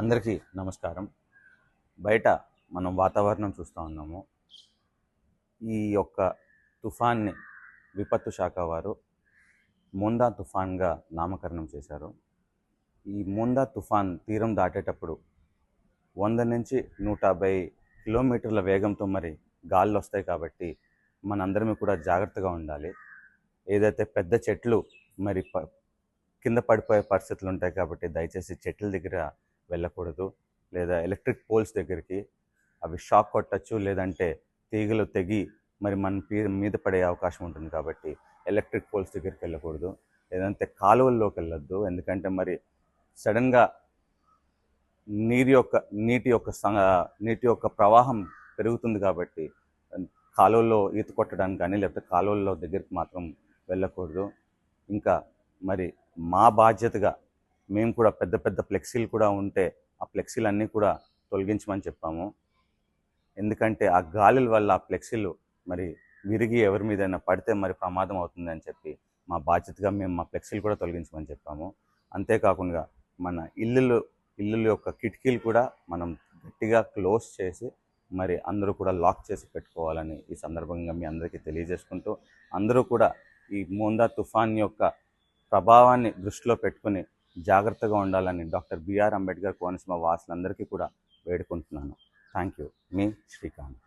అందరికీ నమస్కారం. బయట మనం వాతావరణం చూస్తూ ఉన్నాము. ఈ యొక్క తుఫాన్ని విపత్తు శాఖ వారు మోందా తుఫాన్గా నామకరణం చేశారు. ఈ మోందా తుఫాన్ తీరం దాటేటప్పుడు వంద నుంచి నూట యాభై కిలోమీటర్ల వేగంతో మరి గాళ్ళు వస్తాయి కాబట్టి మనందరం కూడా జాగ్రత్తగా ఉండాలి. ఏదైతే పెద్ద చెట్లు మరి ప కింద పడిపోయే పరిస్థితులు ఉంటాయి కాబట్టి దయచేసి చెట్ల దగ్గర వెళ్ళకూడదు. లేదా ఎలక్ట్రిక్ పోల్స్ దగ్గరికి అవి షాక్ కొట్టచ్చు లేదంటే తీగలు తెగి మరి మన పీ- మీద పడే అవకాశం ఉంటుంది కాబట్టి ఎలక్ట్రిక్ పోల్స్ దగ్గరికి వెళ్ళకూడదు. లేదంటే కాలువల్లోకి వెళ్ళొద్దు. ఎందుకంటే మరి సడన్గా నీరు యొక్క నీటి యొక్క స- నీటి యొక్క ప్రవాహం పెరుగుతుంది కాబట్టి కాలువల్లో ఈత కొట్టడానికి కానీ లేకపోతే కాలువల్లో దగ్గరికి మాత్రం వెళ్ళకూడదు. ఇంకా మరి మా బాధ్యతగా మేము కూడా పెద్ద పెద్ద ఫ్లెక్సీలు కూడా ఉంటే ఆ ఫ్లెక్సీలు అన్నీ కూడా తొలగించమని చెప్పాము. ఎందుకంటే ఆ గాలుల వల్ల ఆ ఫ్లెక్సీలు మరి విరిగి ఎవరి మీదైనా పడితే మరి ప్రమాదం అవుతుందని చెప్పి మా బాధ్యతగా మేము మా ఫ్లెక్సీలు కూడా తొలగించమని చెప్పాము. అంతేకాకుండా మన ఇల్లులు ఇల్లుల యొక్క కిటికీలు కూడా మనం గట్టిగా క్లోజ్ చేసి మరి అందరూ కూడా లాక్ చేసి పెట్టుకోవాలని ఈ సందర్భంగా మీ అందరికీ తెలియజేసుకుంటూ అందరూ కూడా ఈ మోందా తుఫాన్ యొక్క ప్రభావాన్ని దృష్టిలో పెట్టుకుని జాగ్రత్తగా ఉండాలని doctor B R Ambedkar Konaseema వాసులందరికీ కూడా వేడుకుంటున్నాను. థ్యాంక్ యూ మీ శ్రీకాంత్.